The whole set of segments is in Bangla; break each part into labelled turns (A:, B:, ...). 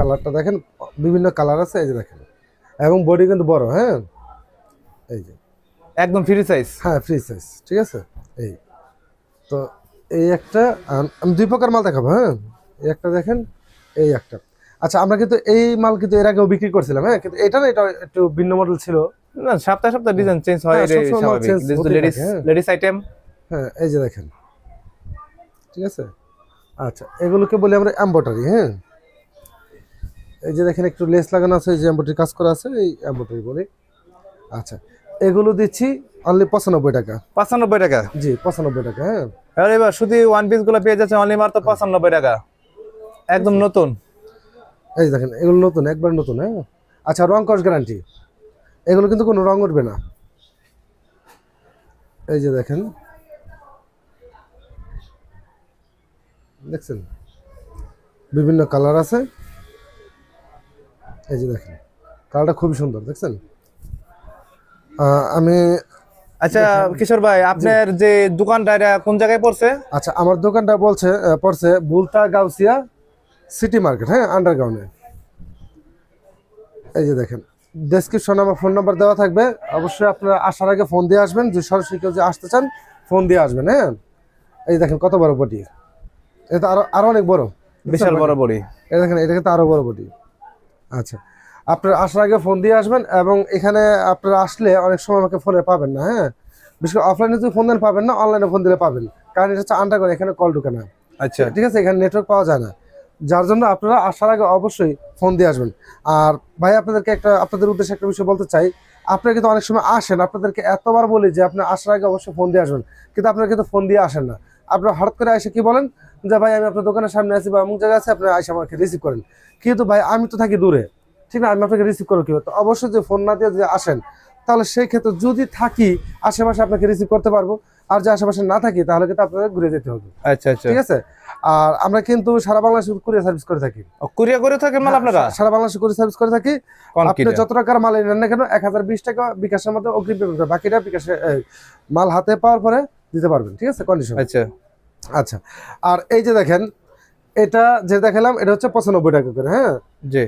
A: কালারটা দেখেন বিভিন্ন কালার আছে এই যে দেখেন। এবং বডি কিন্তু বড় হ্যাঁ? এই যে।
B: একদম ফ্রি সাইজ
A: হ্যাঁ ফ্রি সাইজ ঠিক আছে? এই। তো এই একটা আমি দুই প্রকার মাল দেখাবো হ্যাঁ? এই একটা দেখেন এই একটা। আচ্ছা আমরা কিন্তু এই মাল কিন্তু এর আগেও বিক্রি করছিলাম হ্যাঁ? কিন্তু এটা না এটা একটু ভিন্ন মডেল ছিল।
B: না সপ্তাহে সপ্তাহে ডিজাইন চেঞ্জ হয়
A: হ্যাঁ, change হতেই
B: লেডিস
A: হ্যাঁ।
B: লেডিস আইটেম
A: হ্যাঁ এই যে দেখেন। ঠিক আছে? আচ্ছা এগুলোকে বলি আমরা এম্বয়ডারি হ্যাঁ? এই যে দেখেন একটু লেস লাগানো আছে এই যে এম্বয়ডারি কাজ করা আছে এই এম্বয়ডারি বলি। আচ্ছা এগুলো দিচ্ছি অনলি পঁচানব্বই টাকা।
B: পঁচানব্বই টাকা?
A: জি পঁচানব্বই টাকা হ্যাঁ।
B: আর এবার শুধু ওয়ান পিসগুলো পেয়ে যাচ্ছে অনলি মাত্র পঁচানব্বই টাকা। একদম নতুন।
A: এই যে দেখেন এগুলো নতুন একবার নতুন হ্যাঁ। আচ্ছা রং কস গ্যারান্টি এগুলো কিন্তু কোনো রং উঠবে না। এই যে দেখেন। দেখছেন? বিভিন্ন কালার আছে। এই যে দেখেন কালারটা খুবই সুন্দর দেখছেন? আমি
B: আচ্ছা কিশোর ভাই আপনার যে দোকানটা এটা কোন জায়গায় পড়ছে?
A: আচ্ছা আমার দোকানটা বলছে পড়ছে বুলতা গাউসিয়া সিটি মার্কেট হ্যাঁ আন্ডারগ্রাউন্ডে। এই যে দেখেন ডেসক্রিপশন আমার ফোন নাম্বার দেওয়া থাকবে। অবশ্যই আপনারা আসার আগে ফোন দিয়ে আসবেন যদি সরাসরি কেউ যদি আসতে চান ফোন দিয়ে আসবেন হ্যাঁ। এই দেখেন কত বড় বটি এটা আরও আরও অনেক বড়।
B: বিশাল বড় বড়ি।
A: এই দেখেন এটা কিন্তু আরও বড় বটি আচ্ছা। আপনারা আসার আগে ফোন দিয়ে আসবেন এবং এখানে আপনারা আসলে অনেক সময় আমাকে ফোনে পাবেন না হ্যাঁ? বিশেষ করে অফলাইনে যদি ফোন দেন পাবেন না অনলাইনে ফোন দিলে পাবেন। কারণ এটা হচ্ছে আন্ডারগ্রাউন্ড এখানে কল ঢুকে না।
B: আচ্ছা।
A: ঠিক আছে? এখানে নেটওয়ার্ক পাওয়া যায় না। যার জন্য আপনারা আসার আগে অবশ্যই ফোন দিয়ে আসবেন। আর ভাই আপনাদেরকে একটা আপনাদের উদ্দেশ্যে একটা বিষয় বলতে চাই। আপনারা কিন্তু অনেক সময় আসেন। আপনাদেরকে এতবার বলি যে আপনি আসার আগে অবশ্যই ফোন দিয়ে আসবেন। কিন্তু আপনারা কিন্তু ফোন দিয়ে আসেন না। আপনারা হঠাৎ করে এসে কি বলেন? যে ভাই আমি আপনার দোকানের সামনে আছি বা এমন জায়গায় আছে আপনারা এসে আমাকে রিসিভ করেন। কিন্তু ভাই আমি তো থাকি দূরে। ঠিক না? আমি আপনাকে রিসিভ করব কি তো অবশ্যই যে ফোন না দিয়ে যদি আসেন তাহলে সেই ক্ষেত্রে যদি থাকি আশেপাশে আপনাকে রিসিভ করতে পারব। আর যে আশেপাশে না থাকি তাহলে কিন্তু আপনাকে ঘুরে যেতে হবে।
B: আচ্ছা আচ্ছা।
A: ঠিক আছে? আর আমরা কিন্তু সারা বাংলাদেশে কুরিয়ার সার্ভিস করে থাকি।
B: কুরিয়া করে থাকেন মাল আপনারা?
A: সারা বাংলাদেশে কুরিয়ার সার্ভিস করে থাকি। আপনি যত টাকার মাল নেন না কেন এক হাজার বিশ টাকা বিকাশের মধ্যে অগ্রিম পেমেন্ট বাকিটা বিকাশে মাল হাতে পাওয়ার পরে দিতে পারবেন ঠিক আছে? কন্ডিশন
B: আচ্ছা।
A: আচ্ছা আর এই যে দেখেন এটা যে দেখালাম এটা হচ্ছে পঁচানব্বই টাকা করে হ্যাঁ?
B: জি।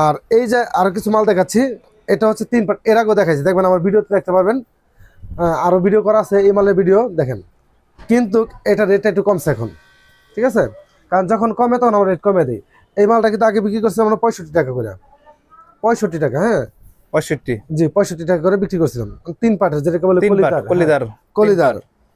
A: আর এই যে আরও কিছু মাল দেখাচ্ছি এটা হচ্ছে তিন পার্ট এর আগেও দেখাচ্ছি দেখবেন আমার ভিডিওতে দেখতে পারবেন। আহ, আরও ভিডিও করা আছে এই মালের ভিডিও দেখেন। কিন্তু এটা রেটটা একটু কমছে এখন ঠিক আছে? কারণ যখন কমে তখন আমরা রেট কমে দিই। এই মালটা কিন্তু আগে বিক্রি করছিলাম আমরা পঁয়ষট্টি টাকা করে। পঁয়ষট্টি টাকা হ্যাঁ?
B: পঁয়ষট্টি।
A: জি পঁয়ষট্টি টাকা করে বিক্রি করছিলাম। তিন পার্টের যেটাকে বলে কলিদার
B: কলিদার
A: কলিদার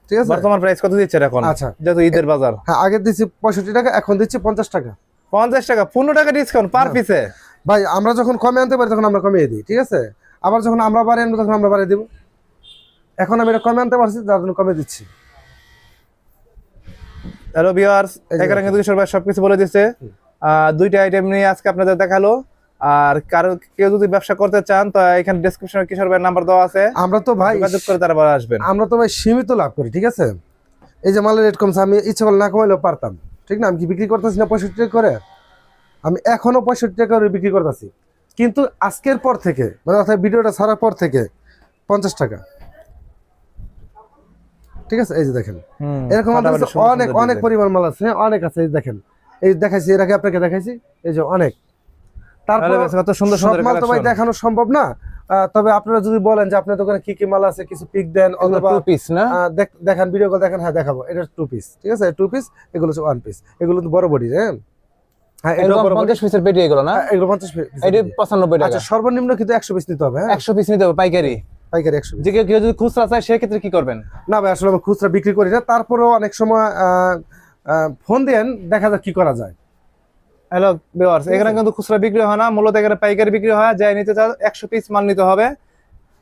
A: ঠিক আছে?
B: বর্তমান প্রাইস কত দিচ্ছে এখন?
A: আচ্ছা।
B: যেহেতু ঈদের বাজার।
A: হ্যাঁ আগে দিচ্ছি পঁয়ষট্টি টাকা এখন দিচ্ছি পঞ্চাশ টাকা।
B: পঞ্চাশ টাকা পনেরো টাকা ডিসকাউন্ট পার পিসে
A: ভাই আমরা যখন কমে আনতে পারি তখন আমরা কমিয়ে দিই ঠিক আছে? আবার যখন আমরা বাড়ি আনব তখন আমরা বাড়িয়ে দিব। এখন আমি এটা কমে আনতে পারছি যার জন্য কমে দিচ্ছি।
B: হ্যালো
A: যে
B: এখানে কিন্তু ভাই সবকিছু বলে দিচ্ছে দুইটা আইটেম নিয়ে আজকে আপনাদের দেখাল। আর কারও কেউ যদি ব্যবসা করতে চান তো এখানে ডেসক্রিপশনে কিশোর ভাইয়ের নাম্বার দেওয়া আছে।
A: আমরা তো ভাই
B: যোগাযোগ করে তারপর আসবেন।
A: আমরা তো ভাই সীমিত লাভ করি ঠিক আছে? এই যে মালের রেট কমছে আমি ইচ্ছা করলে না কমাইলেও পারতাম। ঠিক না? আমি কি বিক্রি করতেছি না পঁয়ষট্টি টাকা করে? আমি এখনও পঁয়ষট্টি টাকা করে বিক্রি করতেছি। কিন্তু আজকের পর থেকে মানে অর্থাৎ ভিডিওটা ছাড়ার পর থেকে পঞ্চাশ টাকা। ঠিক আছে? এই যে দেখেন। এরকম অনেক অনেক পরিমাণ মাল আছে হ্যাঁ, অনেক আছে এই দেখেন। এই দেখাইছি এর আগে আপনাকে দেখাইছি এই যে অনেক। তারপর
B: কত সুন্দর সুন্দর
A: মাল তো ভাই দেখানো সম্ভব না। তবে আপনারা যদি বলেন যে আপনার দোকানে কি কি মাল আছে কিছু পিক দেন
B: এগুলো
A: অথবা
B: two piece না?
A: আহ, ভিডিও কল দেখেন হ্যাঁ দেখাবো। এটা টু পিস ঠিক আছে? টু পিস এগুলো হচ্ছে ওয়ান পিস এগুলো তো বড় বডি হ্যাঁ? হ্যাঁ হ্যাঁ, আচ্ছা সর্বনিম্ন কিন্তু একশো পিস নিতে হবে হ্যাঁ?
B: একশো পিস নিতে হবে পাইকারি।
A: পাইকারি একশো
B: যে কেউ কেউ যদি খুচরা চায় সেক্ষেত্রে কি করবেন?
A: না ভাই আসলে আমি খুচরা বিক্রি করি না। তারপরেও অনেক সময় ফোন দেন দেখা যাক কি করা যায়।
B: হ্যালো ভিউয়ার্স এখানে কিন্তু খুচরা বিক্রি হয় না মূলত এখানে পাইকারি বিক্রি হয় যাই নিতে চান একশো পিস মাল নিতে হবে।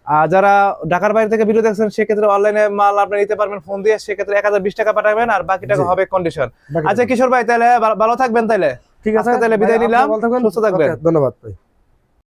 B: আর যারা ঢাকার বাইরে থেকে ভিডিও দেখছেন সেক্ষেত্রে অনলাইনে মাল আপনি নিতে পারবেন ফোন দিয়ে সেক্ষেত্রে এক হাজার বিশ টাকা পাঠাবেন আর বাকি টাকা হবে কন্ডিশন আচ্ছা কিশোর ভাই তাহলে ভালো থাকবেন তাহলে।
A: ঠিক আছে
B: তাহলে বিদায় নিলাম। সুস্থ থাকবেন।
A: ধন্যবাদ ভাই।